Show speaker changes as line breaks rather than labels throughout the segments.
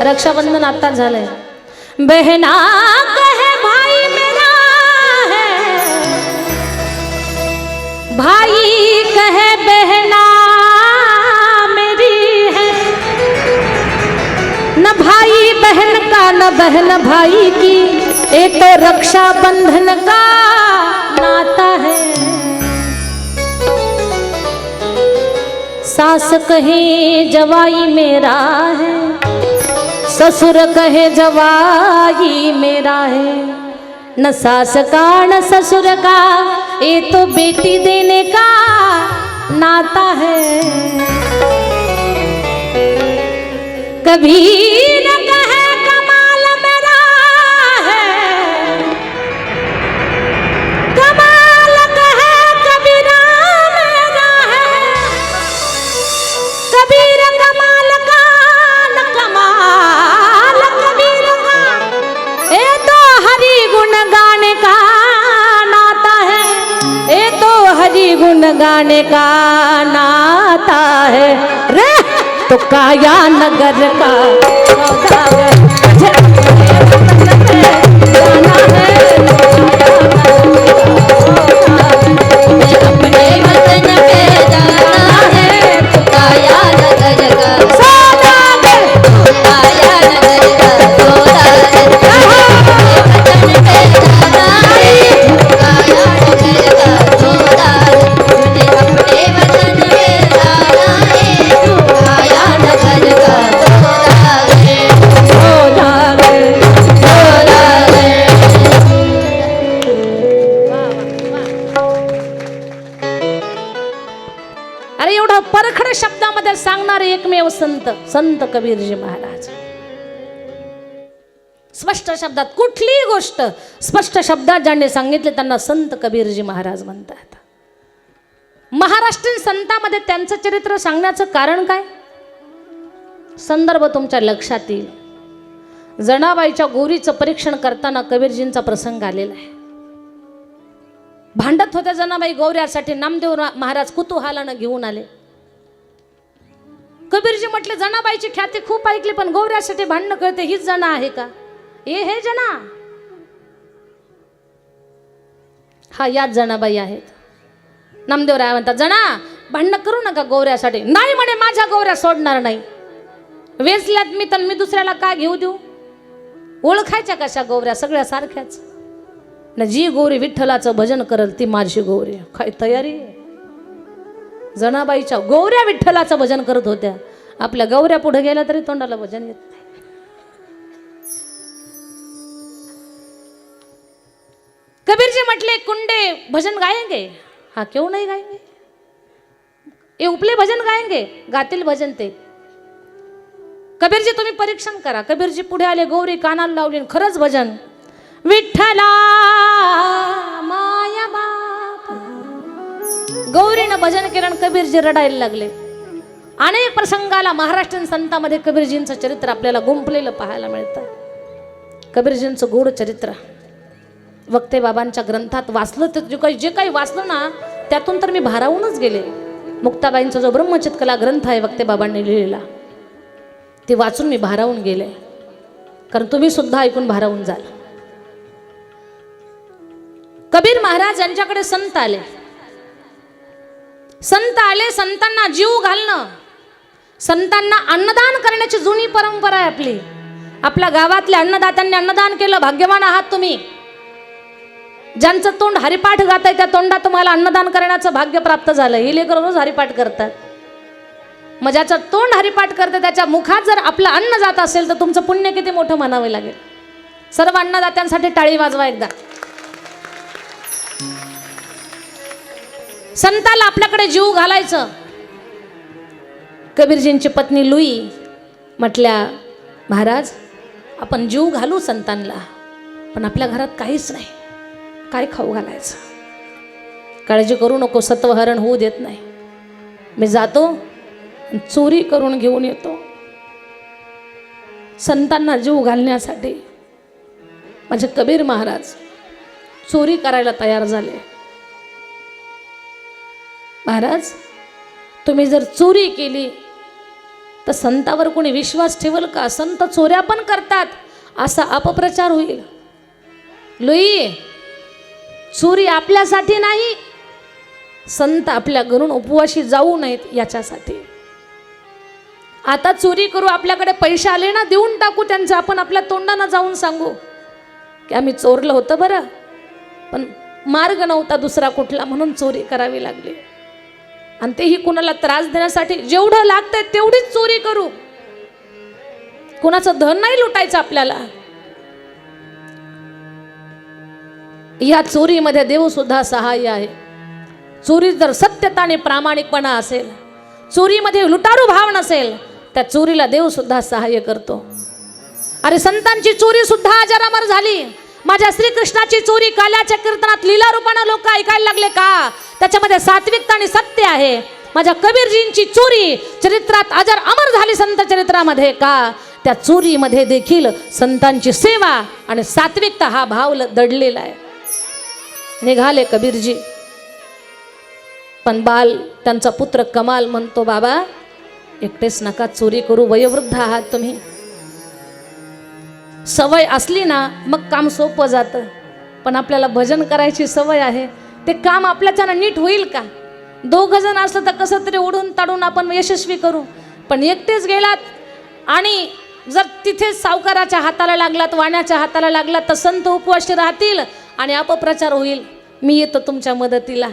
रक्षाबंधन आत्ताच झालंय. बहना कहे, भाई मेरा है। भाई कहे, बहना मेरी है। न भाई बहन का, न बहन भाई की ये तो रक्षा बंधन का नाता है। सास कहे, जवाई मेरा है। ससुर कहे, जवाई मेरा है। न सास का, न ससुर का, ये तो बेटी देने का नाता है। कभी न गुण का नाता है। रे तो काया नगर का सौदागर संत कबीरजी महाराज. स्पष्ट शब्दात कुठलीही गोष्ट स्पष्ट शब्दात ज्यांनी सांगितले त्यांना संत कबीरजी महाराज म्हणतात. महाराष्ट्रीयन संतामध्ये त्यांचं चरित्र सांगण्याचं कारण काय? संदर्भ तुमच्या लक्षात येईल. जनाबाईच्या गोरीचं परीक्षण करताना कबीरजींचा प्रसंग आलेला आहे. भांडत होत्या जनाबाई गौऱ्यासाठी नामदेव रा- महाराज कुतुहालानं घेऊन आले. कबीरजी म्हटले जनाबाईची ख्याती खूप ऐकली पण गौऱ्यासाठी भांडणं कळते हीच जना आहे का? ए हे जना. हा याच जनाबाई आहेत. नामदेवराय म्हणतात जना भांडणं करू नका गौऱ्यासाठी. नाही म्हणे माझ्या गौऱ्या सोडणार नाही. वेचल्यात मी तर मी दुसऱ्याला का घेऊ देऊ? ओळखायच्या कशा गौऱ्या सगळ्या सारख्याच. न जी गौरी विठ्ठलाचं भजन करल ती माझी गौरी काय तयारी आहे? जनाबाईच्या गौऱ्या विठ्ठलाचं भजन करत होत्या. आपल्या गौऱ्या पुढे गेल्या तरी तोंडाला भजन येत नाही. म्हटले कुंडे भजन गायंगे? हा क्यों नाही गायंगे? ये उपले भजन गायंगे गातील भजन ते. कबीरजी तुम्ही परीक्षण करा. कबीरजी पुढे आले गौरी कानाला लावली खरंच भजन. विठ्ठला गौरीनं भजन केलं आणि कबीरजी रडायला लागले. अनेक प्रसंगाला महाराष्ट्रीयन संतामध्ये कबीरजींचं चरित्र आपल्याला गुंफलेलं पाहायला मिळतं. कबीरजींचं गोड चरित्र. वक्ते बाबांच्या ग्रंथात वाचलं तर जे काही जे काही वाचलं ना त्यातून तर मी भारावूनच गेले. मुक्ताबाईंचा जो ब्रह्मचितकला ग्रंथ आहे वक्ते बाबांनी लिहिलेला ते वाचून मी भारावून गेले. कारण तुम्ही सुद्धा ऐकून भारावून जाल. कबीर महाराज यांच्याकडे संत आले. संत आले संतांना जीव घालणं. संतांना अन्नदान करण्याची जुनी परंपरा आहे आपली. आपल्या गावातल्या अन्नदात्यांनी अन्नदान केलं भाग्यवान आहात तुम्ही. ज्यांचं तोंड हरिपाठ गात आहे त्या तोंडात तुम्हाला अन्नदान करण्याचं भाग्य प्राप्त झालं. हे लेकर रोज हरिपाठ करतात. मग ज्याचं तोंड हरिपाठ करतं त्याच्या मुखात जर आपलं अन्न जात असेल तर तुमचं पुण्य किती मोठं म्हणावं लागेल. सर्व अन्नदात्यांसाठी टाळी वाजवा एकदा. संताला आपल्याकडे जीव घालायचं. कबीरजींची पत्नी लुई म्हटल्या महाराज आपण जीव घालू संतांना पण आपल्या घरात काहीच नाही. काय खाऊ घालायचं? काळजी करू नको सत्वहरण होऊ देत नाही. मी जातो चोरी करून घेऊन येतो. संतांना जीव घालण्यासाठी माझे कबीर महाराज चोरी करायला तयार झाले. महाराज तुम्ही जर चोरी केली तर संतावर कोणी विश्वास ठेवल का? संत चोऱ्या पण करतात असा अपप्रचार होईल. लुई चोरी आपल्यासाठी नाही संत आपल्या घरून उपवाशी जाऊ नयेत याच्यासाठी. आता चोरी करू आपल्याकडे पैसे आले ना देऊन टाकू त्यांचं आपण आपल्या तोंडानं जाऊन सांगू. की आम्ही चोरलं होतं बरं पण मार्ग नव्हता दुसरा कुठला म्हणून चोरी करावी लागली. आणि तेही कुणाला त्रास देण्यासाठी जेवढं लागतंय तेवढीच चोरी करू. कुणाचं धन नाही लुटायचं आपल्याला. या चोरीमध्ये देव सुद्धा सहाय्य आहे. चोरी जर सत्यता आणि प्रामाणिकपणा असेल चोरीमध्ये लुटारू भाव नसेल त्या चोरीला देव सुद्धा सहाय्य करतो. अरे संतांची चोरी सुद्धा आजारामर झाली. माझ्या श्रीकृष्णाची चोरी काल्याच्या कीर्तनात लीला रूपानं लोक ऐकायला लागले का? त्याच्यामध्ये सात्विकता आणि सत्य आहे. माझ्या कबीरजींची चोरी चरित्रात अजर अमर झाली संत चरित्रामध्ये का? त्या चोरीमध्ये देखील संतांची सेवा आणि सात्विकता हा भाव ल- दडलेला आहे. निघाले कबीरजी. पण बाल त्यांचा पुत्र कमाल म्हणतो बाबा एकटेच नका चोरी करू वयोवृद्ध आहात तुम्ही. सवय असली ना मग काम सोपं जातं. पण आपल्याला भजन करायची सवय आहे. ते काम आपल्याच्यानं नीट होईल का? दोघं जण असलं तर कसं तरी उडून ताडून आपण यशस्वी करू. पण एकटेच गेलात आणि जर तिथे सावकाराच्या हाताला लागलात वाण्याच्या हाताला लागलात तर संत उपवाशी राहतील आणि अपप्रचार होईल. मी येतो तुमच्या मदतीला.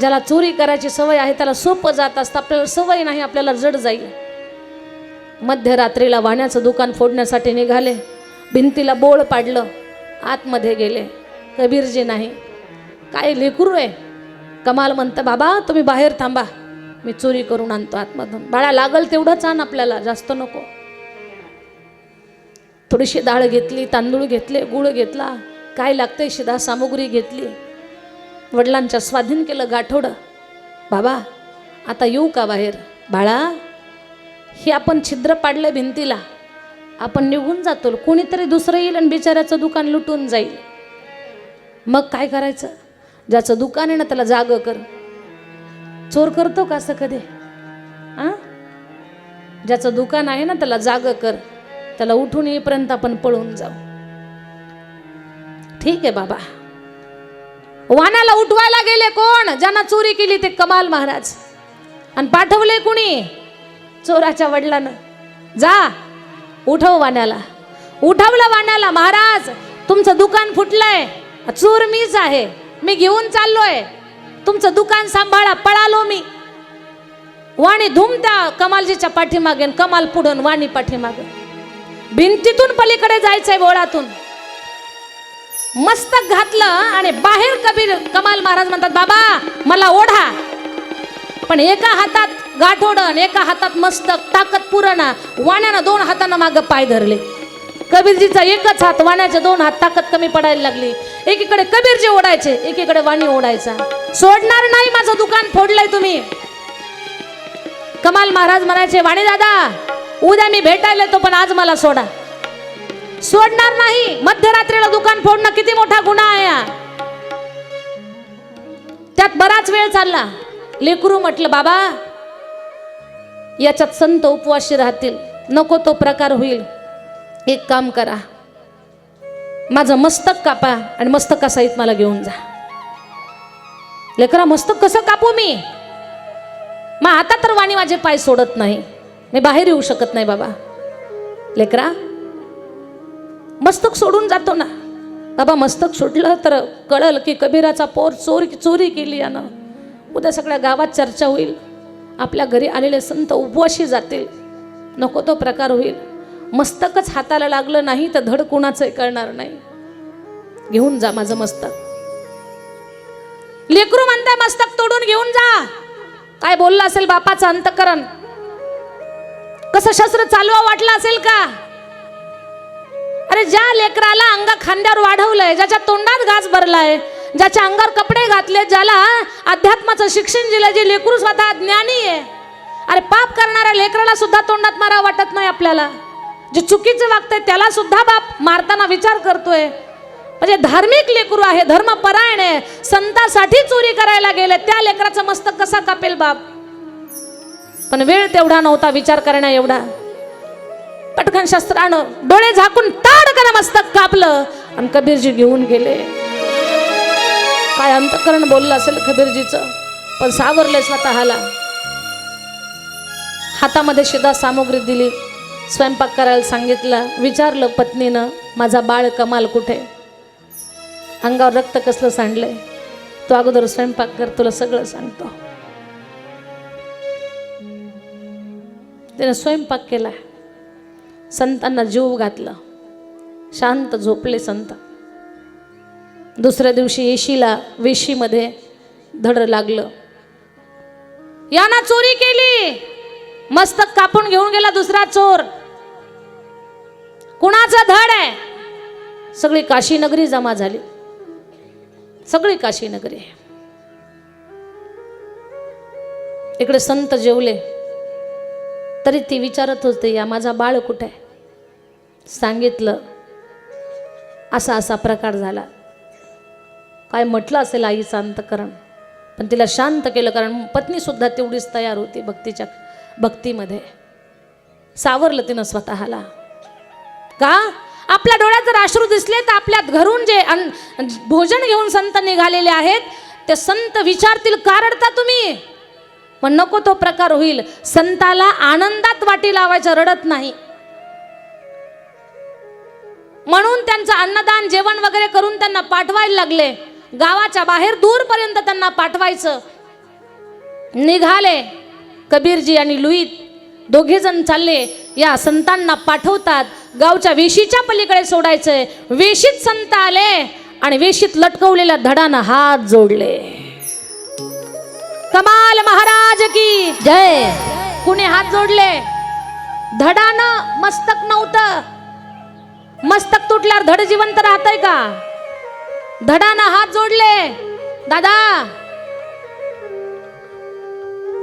ज्याला चोरी करायची सवय आहे त्याला सोपं जात असतं. आपल्याला सवय नाही आपल्याला जड जाईल. मध्यरात्रीला वाण्याचं दुकान फोडण्यासाठी निघाले. भिंतीला बोळ पाडलं. आतमध्ये गेले. कबीरजी नाही. काय लेकरू आहे? कमाल म्हणतं बाबा तुम्ही बाहेर थांबा. मी चोरी करून आणतो आतमधून. बाळा लागल तेवढंच आण आपल्याला. जास्त नको. थोडीशी डाळ घेतली तांदूळ घेतले गुळ घेतला. काय लागतंय शिधा सामुग्री घेतली. वडिलांच्या स्वाधीन केलं गाठोडं. बाबा आता येऊ का बाहेर? बाळा हे आपण छिद्र पाडलं भिंतीला. आपण निघून जातो कोणीतरी दुसरं येईल आणि बिचाऱ्याचं दुकान लुटून जाईल. मग काय करायचं? ज्याचं दुकान आहे ना त्याला जाग कर. चोर करतो का असं कधी? आ? ज्याचं दुकान आहे ना त्याला जाग कर. त्याला उठून येईपर्यंत आपण पळून जाऊ. ठीक आहे बाबा. वानाला उठवायला गेले कोण? ज्यांना चोरी केली ते कमाल महाराज. आणि पाठवले कुणी? चोराच्या वडिलानं. जा उठव वाण्याला. उठवलं वाण्याला महाराज. तुमचं दुकान फुटलंय. चोर मीच आहे. मी घेऊन चाललोय. तुमचं दुकान सांभाळा पळालो मी. वाणी धुमत्या कमालजीच्या पाठीमागे कमाल पुढून वाणी पाठीमागे. भिंतीतून पलीकडे जायचंय बोळातून. मस्तक घातलं आणि बाहेर कबीर कमाल महाराज म्हणतात बाबा मला ओढा. पण एका हातात गाठोडं एका हातात मस्तक ताकद पुरणा वाण्यानं दोन हातांना मागं पाय धरले. कबीरजीचा एकच हात वाण्याचे दोन हात ताकद कमी पडायला लागली. एकीकडे कबीरजी ओढायचे एकीकडे वाणी ओढायचा. सोडणार नाही माझं दुकान फोडलंय तुम्ही. कमाल महाराज म्हणायचे वाणी दादा उद्या मी भेटायला येतो पण आज मला सोडा. सोडणार नाही मध्यरात्रीला दुकान फोडणं किती मोठा गुन्हा आहे. त्यात बराच वेळ चालला. लेकरू म्हटलं बाबा याच्यात संत उपवाशी राहतील. नको तो प्रकार होईल. एक काम करा. माझं मस्तक कापा आणि मस्तकासहित मला घेऊन जा. लेकरा मस्तक कसं कापू मी? मग आता तर वाणी माझे पाय सोडत नाही. मी बाहेर येऊ शकत नाही बाबा. लेकरा मस्तक सोडून जातो ना. बाबा मस्तक सोडलं तर कळल की कबीराचा पोर चोरी चोरी केली यानं. उद्या सगळ्या गावात चर्चा होईल. आपल्या घरी आलेले संत उपवाशी जातील. नको तो प्रकार होईल. मस्तकच हाताला लागलं नाही तर धड कुणाचंही कळणार नाही. घेऊन जा माझं मस्तक. लेकरू म्हणताय मस्तक तोडून घेऊन जा. काय बोललं असेल बापाचं अंतकरण? कसं शस्त्र चालवा वाटलं असेल का? अरे ज्या लेकराला अंग खांद्यावर वाढवलंय ज्याच्या तोंडात घास भरलाय ज्याच्या अंगावर कपडे घातले ज्याला अध्यात्माचं शिक्षण दिलं जे लेकरू स्वतः ज्ञानी आहे. अरे पाप करणाऱ्या लेकराला सुद्धा तोंडात मारा वाटत नाही आपल्याला. जे चुकीचं वागतंय त्याला सुद्धा बाप मारताना विचार करतोय. म्हणजे धार्मिक लेकरू आहे धर्मपरायण आहे. संतासाठी चोरी करायला गेले त्या लेकराचं मस्तक कसा कापेल बाप? पण वेळ तेवढा नव्हता विचार करण्या एवढा. पटकन शस्त्रानं डोळे झाकून ताडकन मस्तक कापलं. आणि कबीरजी घेऊन गेले. काय अंतकरण बोललं असेल कबीरजीचं पण सावरले स्वतःला. हातामध्ये शिदा सामुग्री दिली स्वयंपाक करायला सांगितलं विचारलं पत्नीनं माझा बाळ कमाल कुठे? अंगावर रक्त कसलं सांडलंय? तो अगोदर स्वयंपाक कर तुला सगळं सांगतो. त्यानं स्वयंपाक केला. संतांना जीव घातला. शांत झोपले संत. दुसऱ्या दिवशी येशीला वेशीमध्ये धड लागलं. याना चोरी केली. मस्तक कापून घेऊन गेला दुसरा चोर. कुणाचा धड आहे? सगळी काशीनगरी जमा झाली. सगळी काशीनगरी इकडे संत जेवले. तरी ती विचारत होते या माझा बाळ कुठे आहे? सांगितलं. असा असा प्रकार झाला. काय म्हटलं असेल आईचं अंतकरण पण तिला शांत केलं कारण पत्नीसुद्धा तेवढीच तयार होती भक्तीच्या भक्तीमध्ये. सावरलं तिनं स्वतःला. का? आपल्या डोळ्यात जर अश्रू दिसले तर आपल्यात घरून जे अन्न भोजन घेऊन संत निघालेले आहेत ते संत विचारतील का रडता तुम्ही? पण नको तो प्रकार होईल. संताला आनंदात वाटी लावायचं रडत नाही. म्हणून त्यांचं अन्नदान जेवण वगैरे करून त्यांना पाठवायला लागले. गावाच्या बाहेर दूरपर्यंत त्यांना पाठवायचं. निघाले कबीरजी आणि लुईत. दोघे जण चालले. या संतांना पाठवतात. गावच्या वेशीच्या पलीकडे सोडायचंय. वेशीत संत आले आणि वेशीत लटकवलेल्या धडानं हात जोडले. कमाल महाराज की
जय.
कुणी हात जोडले? धडानं मस्तक नव्हतं. मस्तक तुटल्यावर धड जिवंत राहतंय का? धडानं हात जोडले. दादा.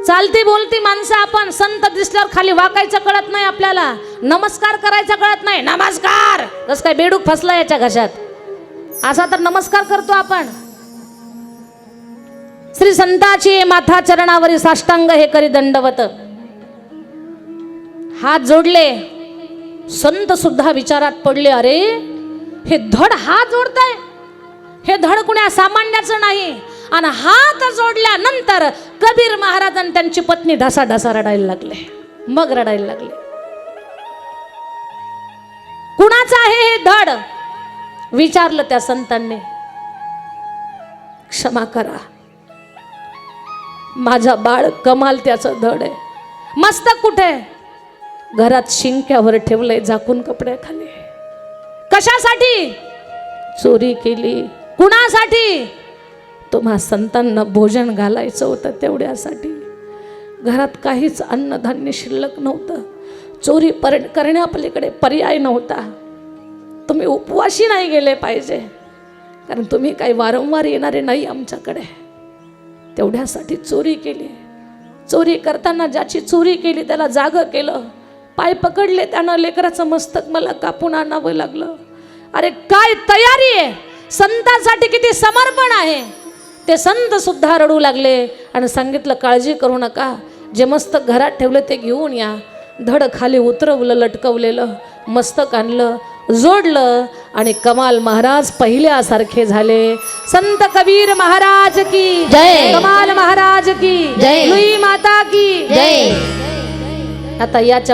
चालती बोलती माणसं आपण संत दिसल्यावर खाली वाकायचं कळत नाही आपल्याला. नमस्कार करायचा कळत नाही. नमस्कार! कस काय बेडूक फसला याच्या घशात? असा तर नमस्कार करतो आपण. श्री संताची माथा चरणावरी साष्टांग हे करी दंडवत. हात जोडले. संत सुद्धा विचारात पडले अरे हे धड हात जोडताय. हे धड कुण्या सामान्याचं नाही. आणि हात जोडल्यानंतर कबीर महाराज आणि त्यांची पत्नी ढसा ढसा रडायला लागले. मग रडायला लागले. कुणाचं आहे हे धड? विचारलं त्या संतांनी. क्षमा करा. माझा बाळ कमाल त्याचं धड आहे. मस्तक कुठे? घरात शिंक्यावर ठेवलंय झाकून कपड्याखाली. कशासाठी? चोरी केली. कुणासाठी? तुम्हा संतांना भोजन घालायचं होतं तेवढ्यासाठी. घरात काहीच अन्नधान्य शिल्लक नव्हतं. चोरी पर करण्यापलीकडे पर्याय नव्हता. तुम्ही उपवाशी नाही गेले पाहिजे. कारण तुम्ही काही वारंवार येणारे नाही आमच्याकडे. तेवढ्यासाठी चोरी केली. चोरी करताना ज्याची चोरी केली त्याला जागं केलं. पाय पकडले त्यानं. लेकराचं मस्तक मला कापून आणावं लागलं. अरे काय तयारी आहे? संतांसाठी किती समर्पण आहे. ते संत सुद्धा रडू लागले आणि सांगितलं काळजी करू नका. जे मस्तक घरात ठेवलं ते घेऊन या. धड खाली उतरवलं लटकवलेलं मस्तक आणलं जोडलं आणि कमाल महाराज पहिल्यासारखे झाले. संत कबीर महाराज की
जय.
कमाल महाराज की
जय.
माता की
जय.
आता याच्या